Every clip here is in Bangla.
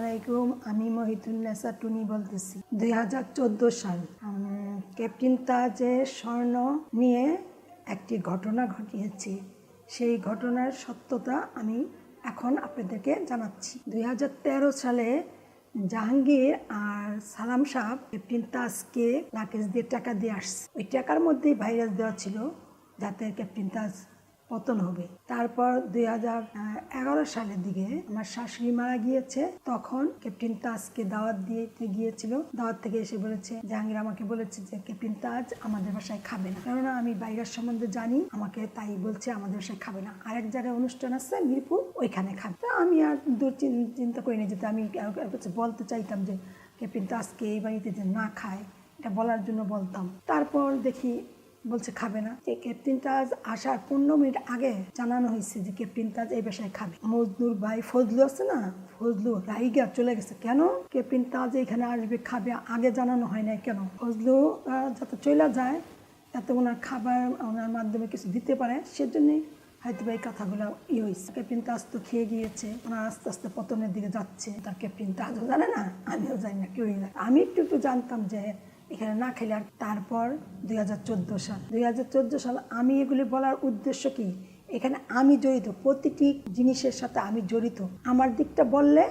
আলাইকুম, আমি মহিতুন্নেসা টুনি বলতেছি। দুই হাজার চোদ্দ সাল ক্যাপ্টেন তাজের স্বর্ণ নিয়ে একটি ঘটনা ঘটিয়েছে। সেই ঘটনার সত্যতা আমি এখন আপনাদেরকে জানাচ্ছি। দুই হাজার তেরো সালে জাহাঙ্গীর আর সালাম সাহেব ক্যাপ্টেন তাজকে লাকেজ দিয়ে টাকা দিয়ে আসছে। ওই টাকার মধ্যেই ভাইরাস দেওয়া ছিল। যাতে ক্যাপ্টেন তাজ পতন হবে। তারপর দুই হাজার এগারো সালের দিকে আমার শাশুড়ি মারা গিয়েছে। তখন ক্যাপ্টেন তাজকে দাওয়াত দিতে গিয়েছিল। দাওয়াত থেকে এসে বলেছে, জাহাঙ্গীর আমাকে বলেছে যে, ক্যাপ্টেন তাজ আমাদের বাসায় খাবে না। কেননা আমি বাইরের সম্বন্ধে জানি, আমাকে তাই বলছে, আমাদের বাসায় খাবে না। আরেক জায়গায় অনুষ্ঠান আছে, মিরপুর, ওইখানে খাবে। আমি আর দূর চিন- চিন্তা করিনি যেতে আমি বলতে চাইতাম যে, ক্যাপ্টেন তাজকে এই বাড়িতে যে না খায়, এটা বলার জন্য বলতাম। তারপর দেখি বলছে, খাবে না। যে ক্যাপ্টেন তাজ আসার পনেরো মিনিট আগে জানানো হয়েছে যে ক্যাপ্টেন তাজ এই বাসায় খাবে। মজদুর ভাই ফজলু আছে না? ফজলু রাইগা চলে গেছে। কেন? ক্যাপ্টেন তাজ এখানে আসবে, খাবে, আগে জানানো হয় না কেন? ফজলু যাতে চলে যায়, যাতে ওনার খাবার ওনার মাধ্যমে কিছু দিতে পারে, সেজন্যই হয়তো বা এই কথাগুলো ই হয়েছে। ক্যাপ্টেন তাজ তো খেয়ে গিয়েছে, ওনার আস্তে আস্তে পতনের দিকে যাচ্ছে। তার ক্যাপ্টেন তাজও জানে না, আমিও জানি না, কেউই না। আমি একটু একটু জানতাম যে এখানে না খেলে আর তারপর দুই হাজার চোদ্দ সাল। দুই হাজার চোদ্দ সাল আমি এগুলি বলার উদ্দেশ্য কি? এখানে আমি জড়িত, প্রতিটি জিনিসের সাথে আমি জড়িত। আমার দিকটা বললে,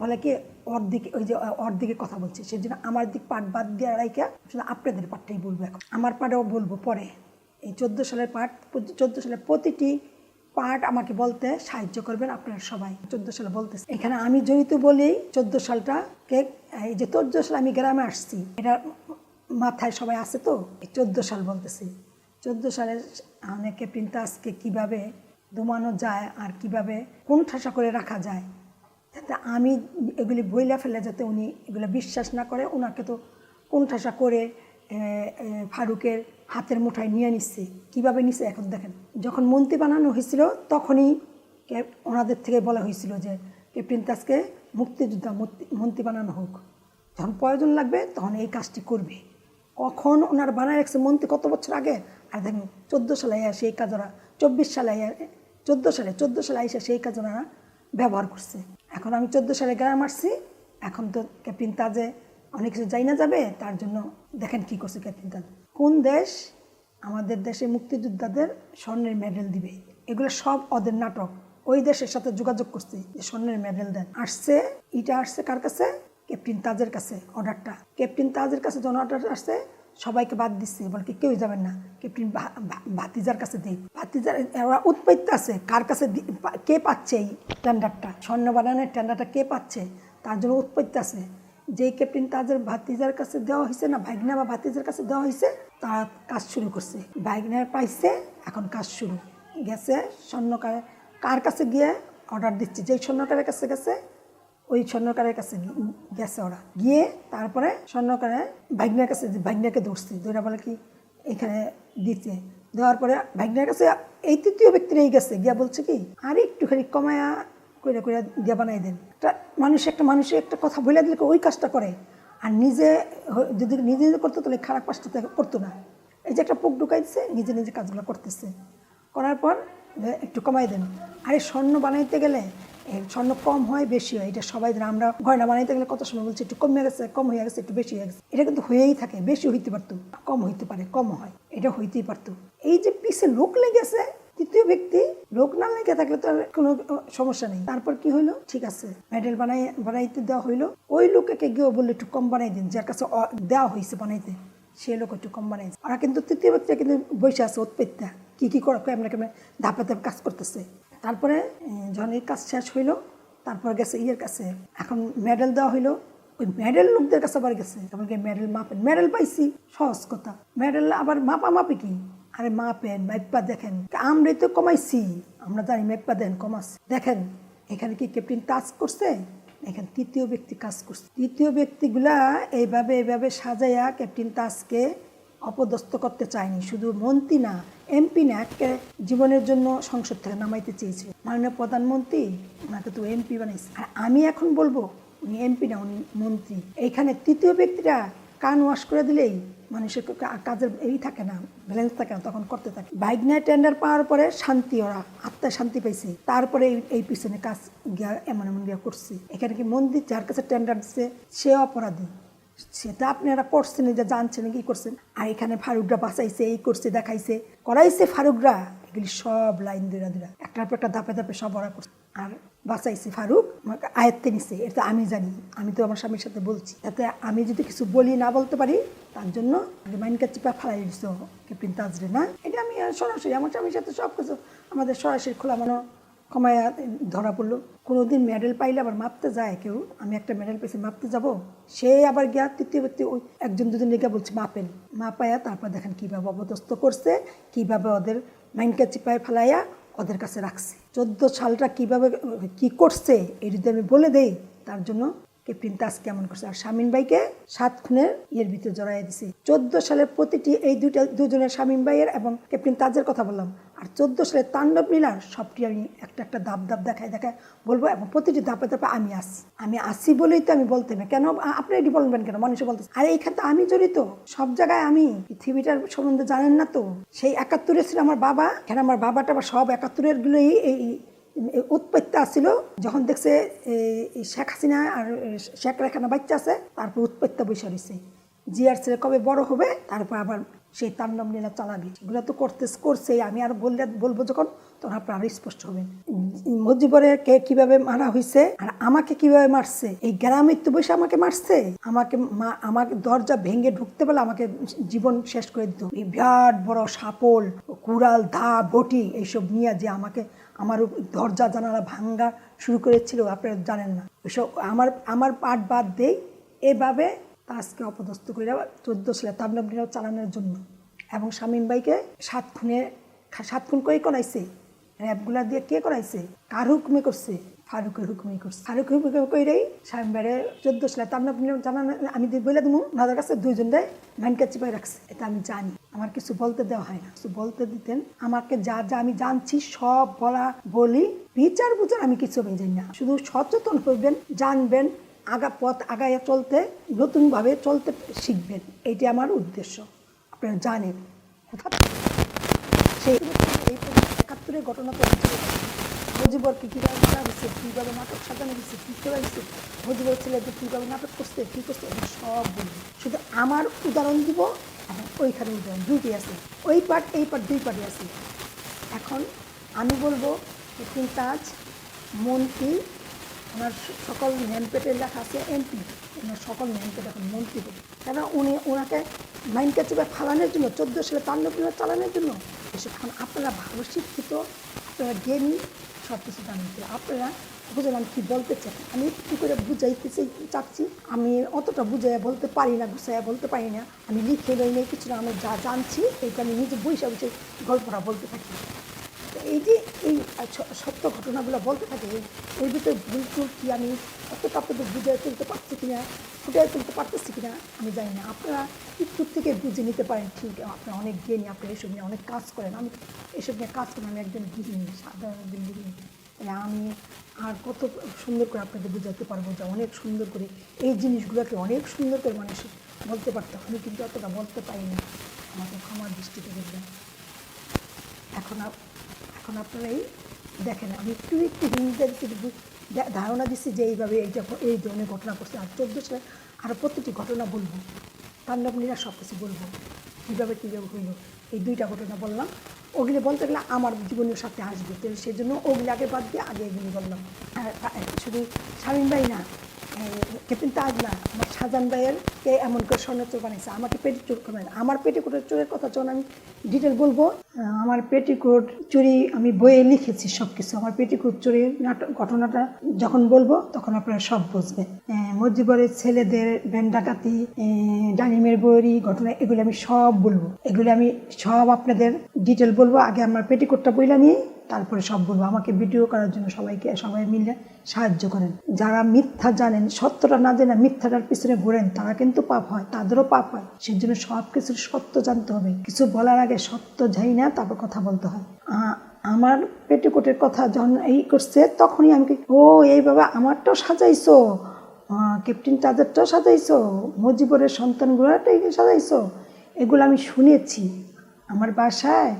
বলে কি ওর দিকে ওই যে ওর দিকে কথা বলছে। সেই জন্য আমার দিক পাঠ বাদ দিয়ে রাইকা শুধু আপনাদের পাটটাই বলব এখন। আমার পাটেও বলব পরে। এই চোদ্দ সালের পাট চোদ্দ সালের প্রতিটি পার্ট আমাকে বলতে সাহায্য করবেন আপনারা সবাই। চোদ্দ সালে বলতেছে। এখানে আমি জড়িত বলেই চোদ্দ সালটা কে এই যে চোদ্দ সালে আমি গ্রামে আসছি, এটা মাথায় সবাই আছে তো? চোদ্দ সাল বলতেছি। চোদ্দ সালের ক্যাপ্টেন তাজকে কীভাবে দমানো যায় আর কীভাবে কোন ঠাসা করে রাখা যায় যাতে আমি এগুলি বইলা ফেলে যাতে উনি এগুলো বিশ্বাস না করে ওনাকে তো কোন ঠাসা করে ফারুকের হাতের মুঠায় নিয়ে নিচ্ছে। কীভাবে নিচ্ছে এখন দেখেন? যখন মন্ত্রী বানানো হয়েছিল, তখনই ওনাদের থেকে বলা হয়েছিল যে ক্যাপ্টেন তাজকে মুক্তিযোদ্ধা মন্ত্রী বানানো হোক। যখন প্রয়োজন লাগবে, তখন এই কাজটি করবে। কখন ওনার বানায় রাখছে মন্ত্রী কত বছর আগে? আর দেখেন, চোদ্দ সালে এসে এই কাজ ওরা, চব্বিশ সালে চোদ্দ সালে চোদ্দ সালে এসে সেই কাজ ওনারা ব্যবহার করছে। এখন আমি চোদ্দ সালে গ্রাম আসছি, এখন তো ক্যাপ্টেন তাজে অনেক কিছু যাই না যাবে, তার জন্য দেখেন কি করছে ক্যাপ্টেন তাজ। কোন দেশ? আমাদের দেশে মুক্তিযোদ্ধাদের স্বর্ণের মেডেল দিবে। এগুলো সব ওদের নাটক। ওই দেশের সাথে যোগাযোগ করছে যে স্বর্ণের মেডেল দেন। আসছে এটা আসছে কার কাছে? ক্যাপ্টেন তাজের কাছে অর্ডারটা। ক্যাপ্টেন তাজের কাছে যখন অর্ডার আসছে, সবাইকে বাদ দিচ্ছে, বলে কি কেউ যাবেন না। ক্যাপ্টেন ভাতিজার কাছে দিই। ভাতিজার ওরা উৎপত্তি আছে, কার কাছে কে পাচ্ছে এই টেন্ডারটা স্বর্ণ বানানোর টেন্ডারটা কে পাচ্ছে? তার জন্য উৎপত্তি আছে। যেই ক্যাপ্টেন তাজের ভাতিজার কাছে দেওয়া হয়েছে না, ভাগনা বা ভাতিজার কাছে দেওয়া হয়েছে তারা কাজ শুরু করছে। ভাগনার পাইছে, এখন কাজ শুরু। গেছে, স্বর্ণকার কার কাছে গিয়ে অর্ডার দিচ্ছে? যেই স্বর্ণকারের কাছে গেছে ওই স্বর্ণকারের কাছে গেছে ওরা। গিয়ে তারপরে স্বর্ণকারে ভাগ্নের কাছে ভাগ্নাকে ধরছে, ধরে বলে কি, এখানে দিতে। দেওয়ার পরে ভাগ্নের কাছে এই তৃতীয় ব্যক্তিরাই গেছে, গিয়া বলছে কি, আর একটুখানি কমায়া কইরা কইরা দিয়া বানাই দেন। একটা মানুষ, একটা মানুষের একটা কথা বলে দিলে ওই কাজটা করে। আর নিজে যদি নিজে নিজে করতো তাহলে খারাপ কাজটা করতো না। এই যে একটা পোক ঢুকাই দিচ্ছে নিজে নিজে কাজগুলো করতেছে। করার পর একটু কমাই দেন। আর এই স্বর্ণ বানাইতে গেলে স্বর্ণ কম হয়, বেশি হয়। এটা সবাই। আমরা গয়না বানাইতে গেলে কত সময় বলছি, একটু কমে গেছে, কম হয়ে গেছে, একটু বেশি হয়ে গেছে। এটা কিন্তু হয়েই থাকে, বেশি হইতে পারতো, কম হইতে পারে, কম হয়, এটা হইতেই পারতো। এই যে পিছে লোক লেগেছে, তৃতীয় ব্যক্তি, লোক না লেগে থাকলে তো কোনো সমস্যা নেই। তারপর কি হইল? ঠিক আছে, মেডেল বানাই, বানাইতে দেওয়া হইল। ওই লোককে গিয়েও বলল, একটু কম বানাই দিন। যার কাছে দেওয়া হয়েছে বানাইতে, সে লোক একটু কম বানাইছে ওরা কিন্তু তৃতীয় ব্যক্তিটা কিন্তু বসে আছে, উৎপত্তা। কি কি করে কেমন কেমন ধাপে ধাপে কাজ করতেছে। তারপরে এই কাজ শেষ হইল, তারপর গেছে ইয়ের কাছে। এখন মেডেল দেওয়া হইল, ওই মেডেল লোকদের কাছে আবার গেছে। তারপর মেডেল মাপেন। মেডেল পাইছি, সহজ কথা। মেডেল আবার মাপা মাপি কি? আরে মাপেন, মাইপা দেখেন। আমরাই তো কমাইছি। আমরা জানি মাইপা দেন, কমাস। দেখেন, এখানে কি ক্যাপ্টেন টাচ করছে? এখানে তৃতীয় ব্যক্তি কাজ করছে। তৃতীয় ব্যক্তিগুলা এইভাবে এইভাবে সাজাইয়া ক্যাপ্টেন তাজকে অপদস্থ করতে চায়নি, শুধু মন্ত্রী না, এমপি না, একে জীবনের জন্য সংসদ থেকে নামাইতে চেয়েছে। মাননীয় প্রধানমন্ত্রী, ওনাকে তো এমপি বানাইছে। আর আমি এখন বলব, উনি এমপি না, উনি মন্ত্রী। এইখানে তৃতীয় ব্যক্তিরা কান ওয়াশ করে দিলেই মানুষের কাজের এই থাকে না ব্যালেন্স থাকে না, তখন করতে থাকে। বাইক নিয়ে টেন্ডার পাওয়ার পরে শান্তি, ওরা আত্মায় শান্তি পাইছে। তারপরে এই পিছনে কাজ গিয়া এমন এমন গিয়া করছে। এখানে কি মন্দির যার কাছে টেন্ডার দিচ্ছে সে অপরাধী। সেটা আপনারা করছেন যে জানছেন কি করছেন। আর এখানে ফারুকরা বাঁচাইছে, এই করছে, দেখাইছে। করাইছে ফারুকরা, এগুলি সব লাইন দিরা দিরা একটার পর একটা ধাপে ধাপে সব ওরা করছে। আর বাঁচাইছে ফারুক, আমাকে আয়ত্তে নিছে। এটা আমি জানি, আমি তো আমার স্বামীর সাথে বলছি। যাতে আমি যদি কিছু বলি, না বলতে পারি, তার জন্য মাইনকা চিপা ফালাই দিছ ক্যাপ্টেন তাজরে, না? এটা আমি সরাসরি, আমার স্বামীর সাথে সব কিছু আমাদের সরাসরি খোলা মানো কমায়া ধরা পড়ল। কোনোদিন মেডেল পাইলে আবার মাপতে যায় কেউ। আমি একটা মেডেল পেয়েছি, মাপতে যাব? সে আবার গিয়া তৃতীয় ব্যক্তি ওই একজন দুজন লেগে বলছে, মাপেন। মাপায়া তারপর দেখেন কীভাবে অবদস্ত করছে, কীভাবে ওদের মাইনকা চিপায় ফেলাইয়া ওদের কাছে রাখছে। চোদ্দ সালটা কীভাবে, কি করছে, এই যদি আমি বলে দেই, তার জন্য ক্যাপ্টেন তাজ কেমন করছে? আর শামিন ভাইকে সাত খুনের ইয়ের ভিতরে জড়াইয়া দিছে। চোদ্দ সালের প্রতিটি এই দুইটা, দুজনের শামিন ভাইয়ের এবং ক্যাপ্টেন তাজের কথা বললাম। আর চোদ্দ সালের তাণ্ডব লীলার সবটি আমি একটা একটা ধাপ ধাপ দেখায় দেখায় বলব এবং প্রতিটি ধাপে ধাপে আমি আসি আমি আসি বলেই তো আমি বলতে হবে। কেন? আপনি এটি বলবেন কেন? মানুষ বলতে আর এইখানে তো আমি জড়িত। সব জায়গায় আমি। পৃথিবীটার সম্বন্ধে জানেন না তো? সেই একাত্তরে ছিল আমার বাবা। কেন আমার বাবাটা আবার সব একাত্তরের গুলোই এই এই উৎপত্তি আসছিল। যখন দেখছে এই শেখ হাসিনা আর শেখ রেখানা বাচ্চা আছে, তারপর উৎপত্তি বসে রয়েছে জিয়ার ছেলে কবে বড় হবে? তারপর আবার সেই তাণ্ডব লীলা চালাবে। এগুলো তো করতে করছে আমি আর বললে, বলব যখন, তখন আপনার আরও স্পষ্ট হবে। মজিবরের কে কীভাবে মারা হয়েছে আর আমাকে কীভাবে মারছে? এই গ্রামের তো বসে আমাকে মারছে? আমাকে আমাকে দরজা ভেঙে ঢুকতে পারলে আমাকে জীবন শেষ করে দিত। এই বিরাট বড় সাপল, কুড়াল, ধা, বটি, এইসব নিয়ে যে আমাকে আমার দরজা, জানালা ভাঙ্গা শুরু করেছিল, আপনারা জানেন না। এসব আমার আমার পাট বাদ দেই। এভাবে তাজকে অপদস্থ করে চোদ্দ সালে তাণ্ডব চালানোর জন্য। এবং শামীম ভাইকে সাত খুনে সাত খুন করে করাইছে? র্যাবগুলা দিয়ে কে করাইছে? কার হুকুমে করছে? ফারুকের হুকুমে করছে। ফারুক হুকুমে কইরেই শামীম ভাইরে চোদ্দ সালে তাণ্ডব লীলা জানানো আমি বলে দেবো ওনাদের কাছে দুইজন দেয় মাইনকা চিপাই রাখছে। এটা আমি জানি। আমার কিছু বলতে দেওয়া হয় না। কিছু বলতে দিতেন। আমাকে যা যা আমি জানছি সব বলা বলি। বিচার বুচার আমি কিছু জানি না। শুধু সচেতন হইবেন, জানবেন আগা পথ আগায় চলতে, নতুনভাবে চলতে শিখবেন। এইটি আমার উদ্দেশ্য। আপনারা জানেন। অর্থাৎ সেই একাত্তরের ঘটনা তো। মুজিবরকে কীভাবে মারা হয়েছে কীভাবে নাটক সাজানো হয়েছে, কী করে হয়েছে? মুজিবর ছেলেদের কীভাবে নাটক করছে, কী করছে, এগুলো সব বলব শুধু আমার উদাহরণ দিব, এবং ওইখানে উদাহরণ দুইটি আছে। ওই পার্ট এই পার্ট দুই পার্টই আছে। এখন আমি বলব কিন্তু তাজ মন্ত্রী ওনার সকল নেমপেটে লেখা আছে এমপি ওনার সকল নেমপেট এখন মন্ত্রী। হবে কেন উনি ওনাকে মাইন্ড কাছে ফালানোর জন্য, চোদ্দ সালে তাণ্ডব লীলা চালানোর জন্য? এসব এখন আপনারা ভালো শিক্ষিত, আপনারা জ্ঞানী সব কিছু জানেন আপনারা বুঝলেন আমি কী বলতে চাই? আমি একটু করে বুঝাইতে চাই- চাচ্ছি। আমি অতটা বুঝাইয়া বলতে পারি না, গুছাইয়া বলতে পারি না। আমি লিখে লই নেই, কিছু না, আমি যা জানছি, এইটা আমি নিজে বসে বসে গল্পটা বলতে থাকি। এই যে এই সত্য ঘটনাগুলো বলতে থাকে এই- এর ভিতরে ভুল টুল কি আমি কতটা আপনাদের বুঝিয়ে তুলতে পারছি কিনা, ফুটিয়ে তুলতে পারতেছি কিনা, আমি জানি না। আপনারা একটু থেকে বুঝে নিতে পারেন, ঠিক, আপনারা অনেক জ্ঞানী, আপনারা এসব নিয়ে অনেক কাজ করেন। আমি এসব নিয়ে কাজ করেন আমি একজন গৃহিণী সাধারণ একজন গৃহিণী তাই আমি আর কত সুন্দর করে আপনাদের বুঝাতে পারব যে অনেক সুন্দর করে এই জিনিসগুলোকে অনেক সুন্দর করে মানুষ বলতে পারতাম আমি কিন্তু অতটা বলতে পারি না আমাকে ক্ষমার দৃষ্টিতে দেখবেন। এখন এখন আপনারা এই দেখেন, আমি একটু একটু হিন্দুদের কিন্তু ধারণা দিচ্ছি যে এইভাবে এইটা এই ধরনের ঘটনা করছে আর চোদ্দ সালে আরও প্রতিটি ঘটনা বলব। তাণ্ডব লীলা সব কিছু বলব। কীভাবে কীভাবে হইল? এই দুইটা ঘটনা বললাম। ওগুলি বলতে গেলে আমার জীবনের সাথে আসবে। তো সেই জন্য ওগুলি আগে বাদ দিয়ে আগে এগুলি বললাম। শুধু শামীম ভাই না ক্যাপ্টেন তাজ না আমার শাহজান ভাইয়ের কে এমন করে স্বর্ণের চোর বানিয়েছে আমাকে পেটিকোট করে আমার পেটিকোটের চোরের কথা যখন আমি ডিটেল বলব আমার পেটিকোট চুরি আমি বইয়ে লিখেছি সব কিছু আমার পেটিকোট চুরির নাটক ঘটনাটা যখন বলব তখন আপনারা সব বুঝবেন মজিবরের ছেলেদের ব্যান্ড ডাকাতি আহ, ডালিমের বৈরি ঘটনা এগুলো আমি সব বলব। এগুলো আমি সব আপনাদের ডিটেল বলব। আগে আমার পেটিকোটটা বইলা নিয়ে তারপরে সব বলব, আমাকে ভিডিও করার জন্য সবাইকে, সবাই মিলে সাহায্য করেন। যারা মিথ্যা জানেন, সত্যটা না জেনে মিথ্যাটার পিছনে ঘোরেন, তারা কিন্তু পাপ হয়, তাদেরও পাপ হয়। সেই জন্য সব কিছুর সত্য জানতে হবে। কিছু বলার আগে সত্য যাই না, তারপর কথা বলতে হয়। আমার পেটিকোটের কথা যখন এই করছে, তখনই আমি ও এইভাবে আমারটাও সাজাইছো। ক্যাপ্টেন তাদেরটাও সাজাইছো। মুজিবরের সন্তানগুলোটাই সাজাইছো। এগুলো আমি শুনেছি। আমার বাসায়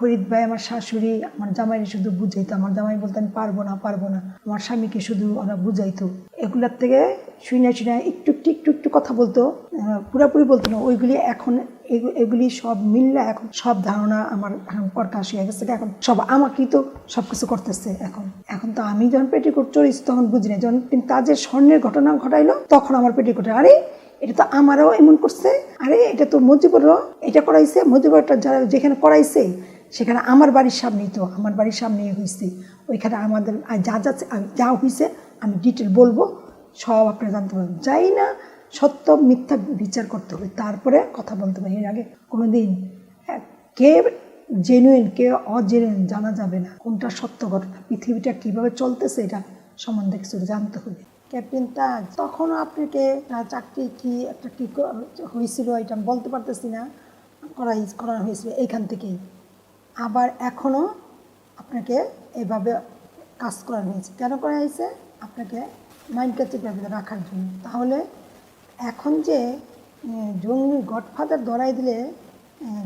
ফরিদ ভাই, আমার শাশুড়ি, আমার জামাইরে শুধু বুঝাইতো, আমার জামাই বলতো, আমি পারব না পারব না। আমার স্বামীকে শুধু ওরা বুঝাইতো। এগুলার থেকে শুনে শুনে একটু একটু একটু একটু কথা বলতো পুরাপুরি বলতো না। ওইগুলি এখন এগুলি সব মিললে এখন সব ধারণা আমার এখন প্রকাশ হয়ে গেছে। এখন সব আমাকেই তো সব কিছু করতেছে এখন। এখন তো আমি যখন পেটিকোট চড়িস তখন বুঝি না। যখন কিন্তু তাজের স্বর্ণের ঘটনা ঘটাইলো, তখন আমার পেটিকোটে, আরে, এটা তো আমারও এমন করছে। আরে, এটা তো মজিবুরও, এটা করাইছে। মজিবুরটা যারা যেখানে করাইছে সেখানে আমার বাড়ির সামনেই তো, আমার বাড়ির সামনেই হয়েছে ওইখানে আমাদের যা যা যা হয়েছে আমি ডিটেল বলব, সব আপনারা জানতে পারবেন। যাই না, সত্য, মিথ্যা বিচার করতে হবে। তারপরে কথা বলতে হবে। এর আগে কোনো দিন কে জেনুইন কে অজেনুইন জানা যাবে না কোনটা সত্য ঘটনা, পৃথিবীটা কীভাবে চলতেছে এটা সম্বন্ধে কিছু জানতে হবে। ক্যাপ্টেন তাজ, তখনও আপনাকে চাকরি কি একটা কি হয়েছিল এটা বলতে পারতেছি না, করাই, করা হয়েছিল এইখান থেকেই। আবার এখনও আপনাকে এভাবে কাজ করানো হয়েছে। কেন করা হয়েছে? আপনাকে মাইন্ড ক্যাচেভাবে রাখার জন্য। তাহলে এখন যে জঙ্গি গডফাদার ধরাই দিলে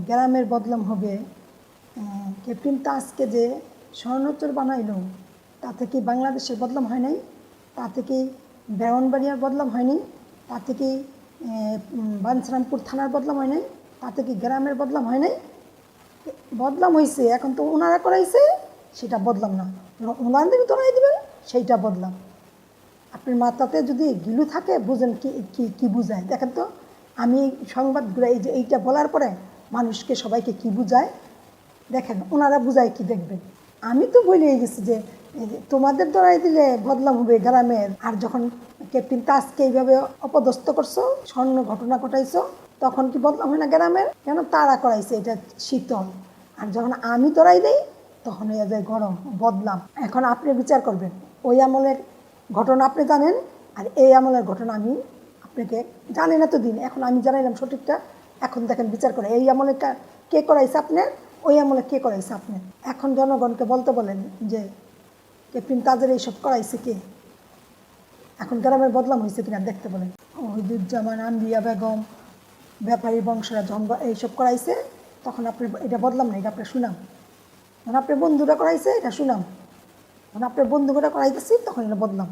গ্রামের বদলাম হবে। ক্যাপ্টেন তাজকে যে স্বর্ণচর বানাইলো তাতে কি বাংলাদেশের বদলাম হয় নাই? তাতে কি ব্রাহ্মণবাড়িয়ার বদলাম হয়নি তাতে কি আহ, উম, থানার বদলাম হয় নাই? তাতে কি গ্রামের বদলাম হয় নাই? বদলাম হয়েছে এখন তো ওনারা করাইছে, সেটা বদলাম না। ওনাদের ধরাই দেবেন সেইটা বদলাম। আপনার মাথাতে যদি গিলু থাকে, বুঝেন কি কি কি বুঝায়। দেখেন তো, আমি সংবাদগুলো এই যে এইটা বলার পরে মানুষকে সবাইকে কি বুঝায়? দেখেন ওনারা বুঝায় কি দেখবেন? আমি তো বলে গেছি যে তোমাদের ধরাই দিলে বদলাম হবে গ্রামের। আর যখন ক্যাপ্টেন তাজকে এইভাবে অপদস্থ করছ, স্বর্ণ ঘটনা ঘটাইছো তখন কি বদলাম হয় না গ্রামের? কেন তারা করাইছে এটা শীতল। আর যখন আমি ধরাই দেই, তখন হয়ে যায় গরম বদলাম এখন আপনি বিচার করবেন। ওই আমলের ঘটনা আপনি জানেন, আর এই আমলের ঘটনা আমি আপনাকে জানি না তো দিন এখন আমি জানাইলাম সঠিকটা। এখন দেখেন বিচার করে। এই আমলে কে করাইছে আপনার ওই আমলে কে করাইছে আপনার এখন জনগণকে বলতে বলেন যে ক্যাপ্টেন তাদের এইসব করাইছে কে? এখন গ্রামের বদলাম হয়েছে কিনা দেখতে বলেন। ওহিদুজ্জামান, আম্বিয়া বেগম ব্যাপারী, বংশরা জঙ্গ এইসব করাইছে, তখন আপনি এটা বদলাম না, এটা আপনার শুনাম মানে আপনার বন্ধুরা করাইছে, এটা শুনাম মানে আপনার বন্ধুরা করাইতেছি, তখন এটা বদলাম।